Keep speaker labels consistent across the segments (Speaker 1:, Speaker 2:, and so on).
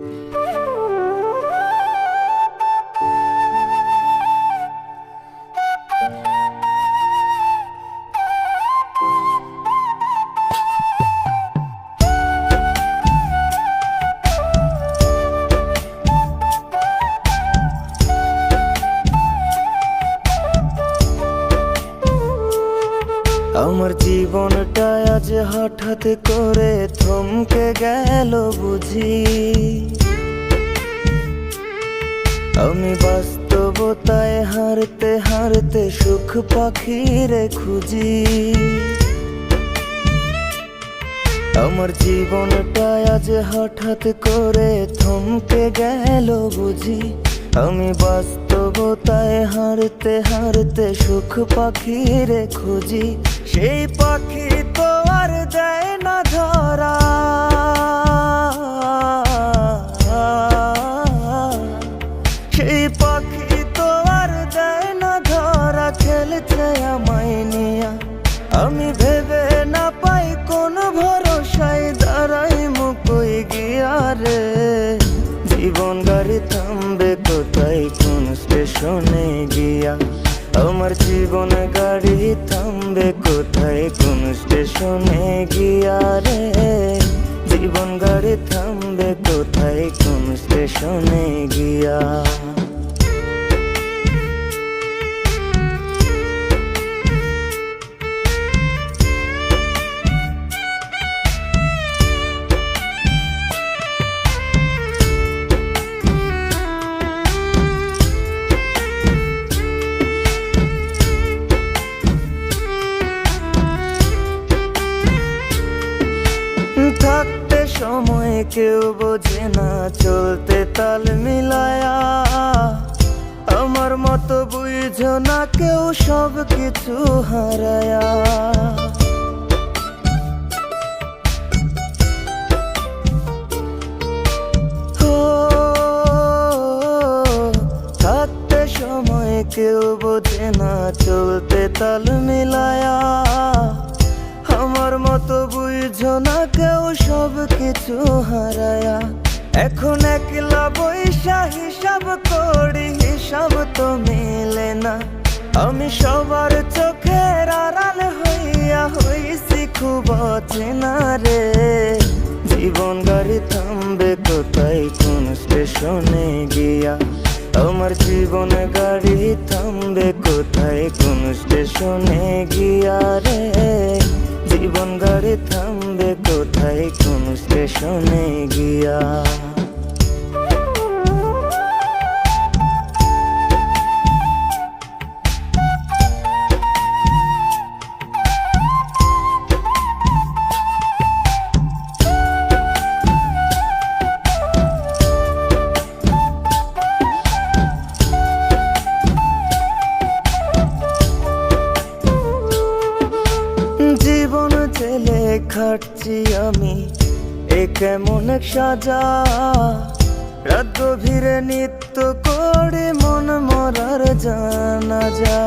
Speaker 1: Música আমার জীবনটা আজ হঠাৎ করে থমকে গেল বুঝি। আমি বাস্তবতায় হারতে হারতে সুখ পাখিরে খুঁজি। আমার জীবনটা আজ হঠাৎ করে থমকে গেল বুঝি। আমি বাস্তবতায় হারতে হারতে সুখ পাখিরে খুঁজি, সেই পাখি তো আর দেয় না ধরা। সেই পাখি তো আর দেয় না ধরা, খেলছে আমায় নিয়া। আমি ভেবে না পাই কোন ভরসায় দাঁড়াই মুকই গিয়া রে। জীবন গাড়ি থামবে কোথায় কোন স্টেশনে গিয়া আমার জীবন গাড়ি থামবে কোথায় কোন স্টেশনে গিয়া রে জীবন গাড়ি থামবে কোথায় কোন স্টেশনে গিয়া কেউ বোঝে না চলতে তাল মিলায়া। আমার মতো বুঝো না কেউ সব কিছু হারায়া। থাকতে সময় কেউ বোঝে না চলতে তাল মিলায়া। সব কিছু হারায়া। এখন একলা বৈশা হিসাব করি হিসাব তো মেলে না। আমি সবার চোখের আড়াল হইয়া হইছি খুব অচেনা রে। জীবন গাড়ি থামবে কোথায়? কোন স্টেশনে গিয়া? আমার জীবন গাড়ি থামবে কোথায়? কোন স্টেশনে গিয়া রে? জীবন গাড়ি থামবে কোথায়? কোন স্টেশনে গিয়া? খাটছি আমি এ কেমন এক সাজা। রাত গভীরে নিত্য করে মন মরার জানা যা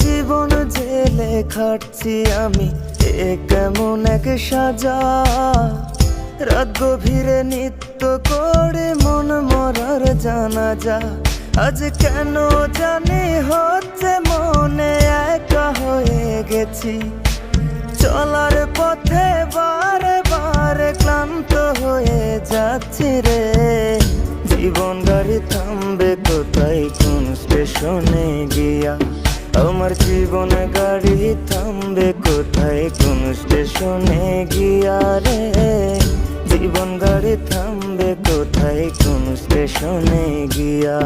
Speaker 1: জীবন জেলে খাটছি আমি এ কেমন এক সাজা। রাত গভীরে নিত্য করে মন মরার জানা যা আজ কেন জানি হচ্ছে মনে একা হয়ে গেছি। চলার পথে বারে বারে ক্লান্ত হয়ে যাচ্ছি রে। জীবন গাড়ি থামবে কোথায়? কোন স্টেশনে গিয়া? আমার জীবন গাড়ি থামবে কোথায়? কোন স্টেশনে গিয়া থামবে কোথায়? কোন স্টেশনে গিয়া?